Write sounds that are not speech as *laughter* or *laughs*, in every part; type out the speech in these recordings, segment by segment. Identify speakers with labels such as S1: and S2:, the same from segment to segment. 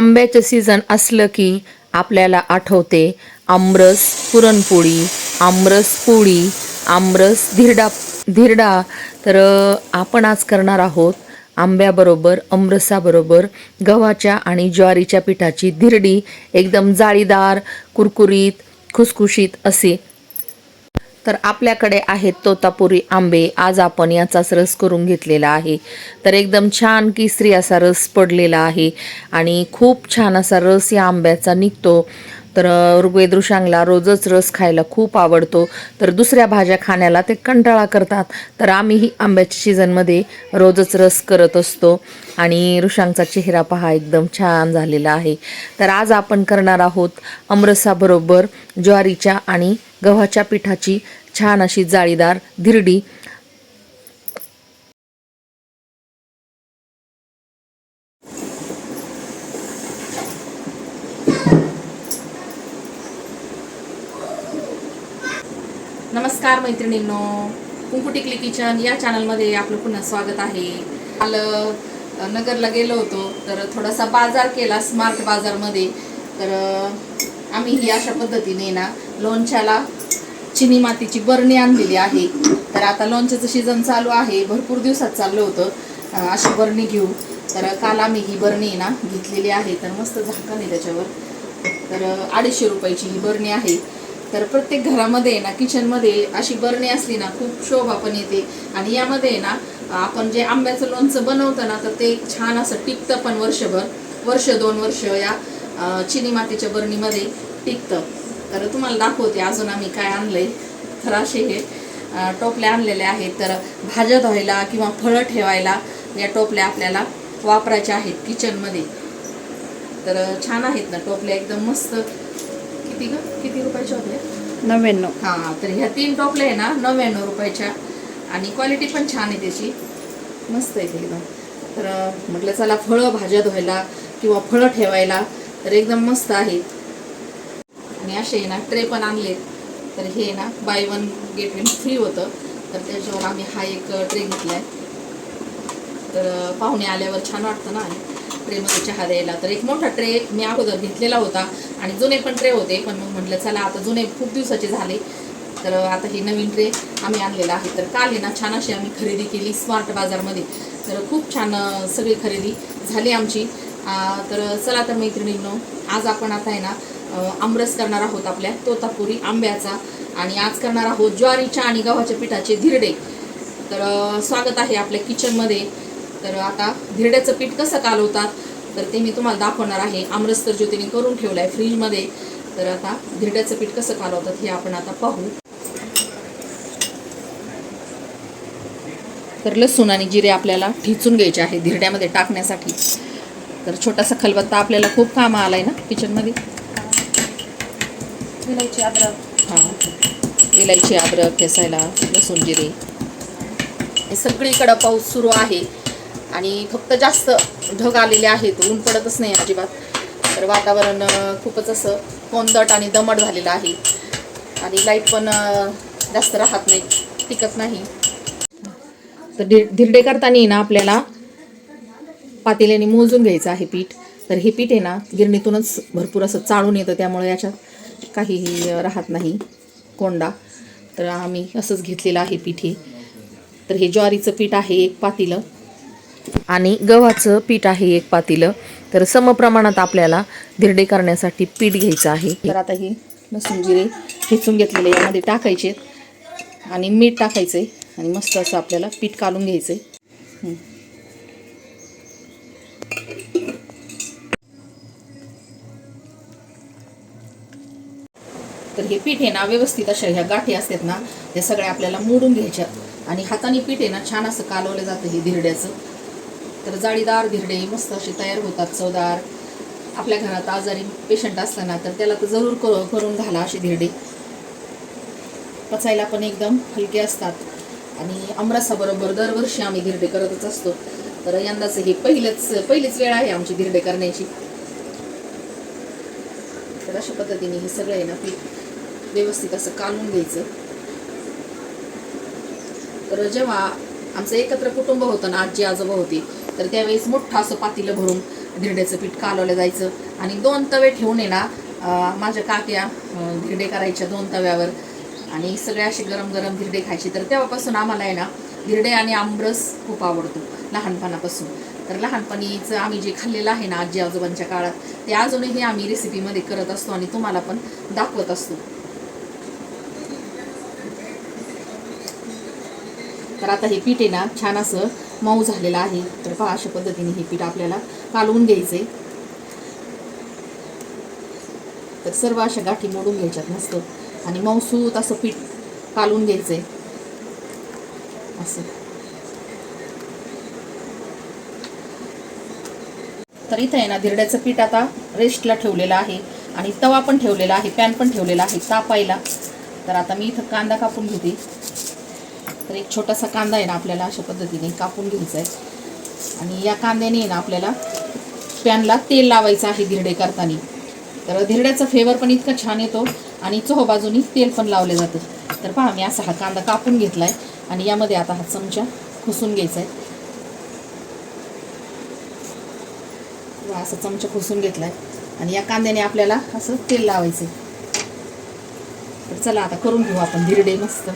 S1: आंब्याचं सीझन असलं की आपल्याला आठवते आमरस पुरणपोळी आमरस पोळी आमरस धिरडा धिरडा. तर आपण आज करणार आहोत आंब्याबरोबर अमरसाबरोबर गव्हाच्या आणि ज्वारीच्या पिठाची धिरडी. एकदम जाळीदार कुरकुरीत खुसखुशीत असे तर आपल्याकडे आहेत तोतापुरी आंबे. आज आपण याचाच रस करून घेतलेला आहे. तर एकदम छान केसरी असा रस पडलेला आहे आणि खूप छान असा रस या आंब्याचा निघतो. तर ऋग्वेदृशांगला ऋग्वेद ऋषांगला रोजच रस खायला खूप आवडतो. तर दुसऱ्या भाज्या खाण्याला ते कंटाळा करतात. तर आम्हीही आंब्याच्या सीझनमध्ये रोजच रस करत असतो आणि ऋषांगचा चेहरा पहा एकदम छान झालेला आहे. तर आज आपण करणार आहोत अमरसाबरोबर ज्वारीच्या आणि गव्हाच्या पिठाची छान अशी जाळीदार धिरडी. नमस्कार मैत्रिणींनो. कुंकुटिकली किचन या चॅनलमध्ये आपलं पुन्हा स्वागत आहे. काल नगरला गेलो होतो तर थोडासा बाजार केला स्मार्ट बाजारमध्ये. तर आम्ही ही अशा पद्धतीने ना लोणच्याला चिनी मातीची बरणी आणलेली आहे. तर आता लोणच्याचं सीझन चालू आहे. भरपूर दिवसात चाललं होतं अशी बरणी घेऊ तर काल आम्ही ही बरणी ना घेतलेली आहे. तर मस्त झाकण आहे त्याच्यावर. तर अडीचशे रुपयाची ही बरणी आहे. तर प्रत्येक घरामध्ये ना किचनमध्ये अशी बरणी असली ना खूप शोभा पण येते. आणि यामध्ये ना आपण जे आंब्याचं लोणचं बनवतो ना तर ते छान असं टिकतं पण वर्षभर. वर्ष दोन वर्ष या चिनी मातीच्या बरणीमध्ये टिकतं. तर तुम्हाला दाखवते अजून आम्ही काय आणलंय. तर असे हे टोपल्या आणलेल्या आहेत. तर भाज्या धुवायला किंवा फळं ठेवायला या टोपल्या आपल्याला वापरायच्या आहेत किचनमध्ये. तर छान आहेत ना टोपल्या एकदम मस्त. किती ग? किती रुपयाच्या होत्या?
S2: नव्याण्णव.
S1: हां तर ह्या तीन टोपल्या आहे ना नव्याण्णव रुपयाच्या. आणि क्वालिटी पण छान आहे त्याची. मस्त आहे एकदम. तर म्हटलं चला फळं भाज्या धुवायला किंवा फळं ठेवायला तर एकदम मस्त आहेत. आणि असे आहे ना ट्रे पण आणले तर हे ना buy one get one free होतं. तर त्याच्यावर आम्ही हा एक ट्रे घेतला आहे तर पाहुणे आल्यावर छान वाटतं ना ट्रेमध्ये चहा द्यायला. तर एक मोठा ट्रे मी अगोदर घेतलेला होता आणि जुने पण ट्रे होते. पण मग म्हटलं चला आता जुने खूप दिवसाचे झाले. तर आता हे नवीन ट्रे आम्ही आणलेला आहे. तर काल आहे ना छान अशी आम्ही खरेदी केली स्मार्ट बाजारमध्ये. तर खूप छान सगळी खरेदी झाली आमची. तर चला तर मैत्रिणींनो आज आपण आता आहे ना आमरस करणार आहोत आपल्या तोतापुरी आंब्याचा. आणि आज करणार आहोत ज्वारीच्या आणि गव्हाच्या पिठाचे धिरडे. तर स्वागत आहे आपल्या किचनमध्ये तर आता धिरड्याचं पीठ कसं कालवतात तर ते मी तुम्हाला दाखवणार आहे. आमरस तर ज्योतीने करून ठेवलं आहे फ्रीजमध्ये. तर आता धिरड्याचं पीठ कसं कालवतात हे आपण आता पाहू. तर लसूण आणि जिरे आपल्याला ठिचून घ्यायचे आहे धिरड्यामध्ये टाकण्यासाठी. तर छोटासा खलबत्ता आपल्याला खूप कामं आलाय ना किचनमध्ये
S2: विलायची अद्रक.
S1: हां. इलायची अद्रक ठेसायला लसूण जिरे. हे सगळीकडं पाऊस सुरू आहे आणि फक्त जास्त ढग आलेले आहेत. ऊन पडतच नाही अजिबात. तर वातावरण खूपच असं कोंदट आणि दमट झालेलं आहे. आणि लाइट पण जास्त राहत नाही टिकत नाही. तर धिर धिरडे करताना ना आपल्याला पातेल्याने मोजून घ्यायचं आहे पीठ. तर हे पीठ आहे ना गिरणीतूनच भरपूर असं चाळून येतं त्यामुळे याच्यात काहीही राहत नाही कोंडा. तर आम्ही असंच घेतलेलं आहे पीठ हे. तर हे ज्वारीचं पीठ आहे एक पातीलं आणि गव्हाचं पीठ आहे एक पातीलं. तर समप्रमाणात आपल्याला धिरडे करण्यासाठी पीठ घ्यायचं आहे. तर आता हे लसूण जिरे ठेचून घेतलेले यामध्ये टाकायचे आणि मीठ टाकायचे आणि मस्त असं आपल्याला पीठ काढून घ्यायचं आहे तर हे पीठ आहे ना व्यवस्थित अशा ह्या गाठी असतात ना त्या सगळ्या आपल्याला मोडून घ्यायच्या. आणि हाताने पीठ आहे ना छान असं कालवलं जातं हे धिरड्याचं. तर जाळीदार धिरडे मस्त असे तयार होतात चवदार. आपल्या घरात आजारी पेशंट असताना तर त्याला तर जरूर कर करून घाला असे धिरडे. पचायला पण एकदम हलके असतात. आणि अमरसाबरोबर दरवर्षी आम्ही धिरडे करतच असतो. तर यंदाचं हे पहिलंच पहिलीच वेळ आहे आमची धिरडे करण्याची. तर अशा पद्धतीने हे सगळं आहे ना पीठ. व्यवस्थित असं कालून घ्यायचं तर जेव्हा आमचं एकत्र कुटुंब होतं ना आजी आजोबा होती तर त्यावेळेस मोठं असं पातीलं भरून धिरड्याचं पीठ कालवलं जायचं आणि दोन तवे ठेवून आहे ना माझ्या काक्या धिरडे करायच्या दोन तव्यावर आणि सगळे असे गरम गरम धिरडे खायचे तर तेव्हापासून आम्हाला आहे ना धिरडे आणि आंबरस खूप आवडतो लहानपणापासून तर लहानपणीचं आम्ही जे खाल्लेलं आहे ना आजी आजोबांच्या काळात ते अजूनही आम्ही रेसिपीमध्ये करत असतो आणि तुम्हाला पण दाखवत असतो तर आता हे पीठ आहे ना छान असं मऊ झालेलं आहे. तर पहा अशा पद्धतीने हे पीठ आपल्याला कालवून घ्यायचे. तर सर्व अशा गाठी मोडून घ्यायच्यात मस्त. आणि मऊसूत असं पीठ कालवून आहे असं. तर इथं आहे ना धिरड्याचं पीठ आता रेस्टला ठेवलेलं आहे. आणि तवा पण ठेवलेला आहे पॅन पण ठेवलेला आहे तापायला. तर आता मी इथं कांदा कापून घेते. तर एक छोटासा कांदा आहे ना आपल्याला अशा पद्धतीने कापून घ्यायचा आहे. आणि या कांद्याने आहे ना आपल्याला पॅनला तेल लावायचं आहे धिरडे करताना. तर धिरड्याचा फ्लेवर पण इतका छान येतो आणि चोह बाजूनी तेल पण लावले जातं. तर पहा मी असा हा कांदा कापून घेतला आहे आणि यामध्ये आता हा चमचा खुसून घ्यायचा आहे. वा, असं चमचा खुसून घेतला आहे आणि या कांद्याने आपल्याला असं तेल लावायचं आहे. तर चला आता करून घेऊ आपण धिरडे मस्त.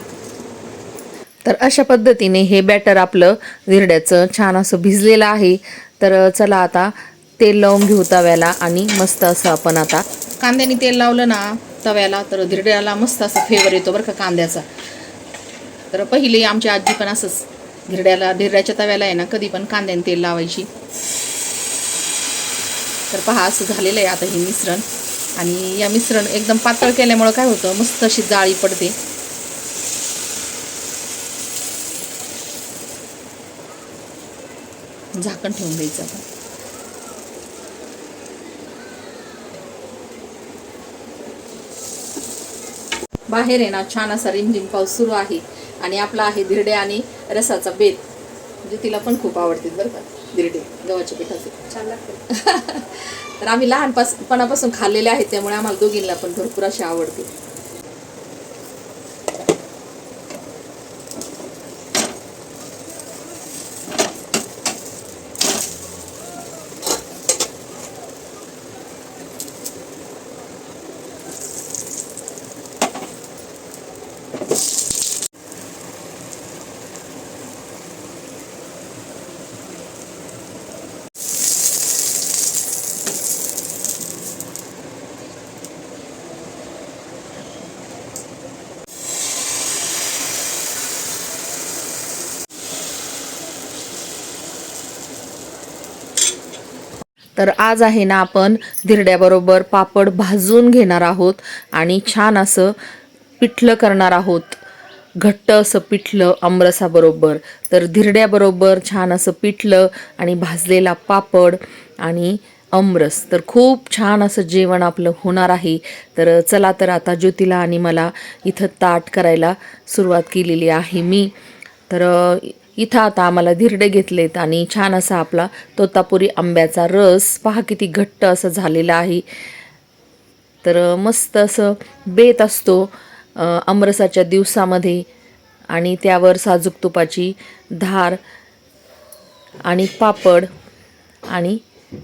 S1: तर अशा पद्धतीने हे बॅटर आपलं धिरड्याचं छान असं भिजलेलं आहे. तर चला आता तेल लावून घेऊ तव्याला आणि मस्त असं आपण आता कांद्याने तेल लावलं ना तव्याला तर धिरड्याला मस्त असा फ्लेवर येतो बरं का कांद्याचा. तर पहिले आमची आजी पण असंच धिरड्याला धिरड्याच्या तव्याला आहे ना कधी पण कांद्याने तेल लावायची. तर पहा असं झालेलं आहे आता हे मिश्रण. आणि या मिश्रण एकदम पातळ केल्यामुळं काय होतं मस्त अशी जाळी पडते. झाकण ठेवून द्यायचं आपण. बाहेर आहे ना छान असा रिमझिम पाऊस सुरू आहे आणि आपला आहे धिरडे आणि रसाचा बेत म्हणजे तिला पण खूप आवडते बरं का धिरडे गव्हाच्या पिठाचे. छान लागते. *laughs* तर आम्ही लहानपणापासून खाल्लेले आहेत त्यामुळे आम्हाला दोघींना पण भरपूर असे आवडते. तर आज आहे ना आपण धिरड्याबरोबर पापड भाजून घेणार आहोत आणि छान असं पिठलं करणार आहोत. घट्ट असं पिठलं आमरसाबरोबर. तर धिरड्याबरोबर छान असं पिठलं आणि भाजलेला पापड आणि अमरस तर खूप छान असं जेवण आपलं होणार आहे. तर चला तर आता ज्योतीला आणि मला इथं ताट करायला सुरुवात केलेली आहे मी. तर इथं आता आम्हाला धिरडे घेतलेत आणि छान असा आपला तोतापुरी आंब्याचा रस. पहा किती घट्ट असं झालेला आहे. तर मस्त असं बेत असतो अमरसाच्या दिवसामध्ये. आणि त्यावर साजूक तुपाची धार आणि पापड आणि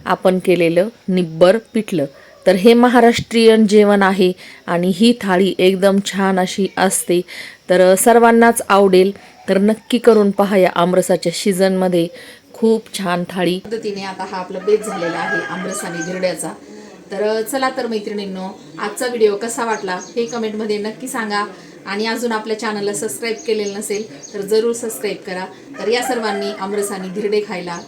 S1: आपण केलेलं निब्बर पिठलं. तर हे महाराष्ट्रीयन जेवण आहे आणि ही थाळी एकदम छान अशी असते. तर सर्वांनाच आवडेल. तर नक्की करून पहा या आमरसाच्या सीझनमध्ये. खूप छान थाळी. पद्धतीने आता हा आपला बेत झालेला आहे आमरस आणि धिरड्याचा. तर चला तर मैत्रिणींनो आजचा व्हिडिओ कसा वाटला हे कमेंटमध्ये नक्की सांगा. आणि अजून आपल्या चॅनलला सबस्क्राईब केलेलं नसेल तर जरूर सबस्क्राईब करा. तर या सर्वांनी आमरस आणि धिरडे खायला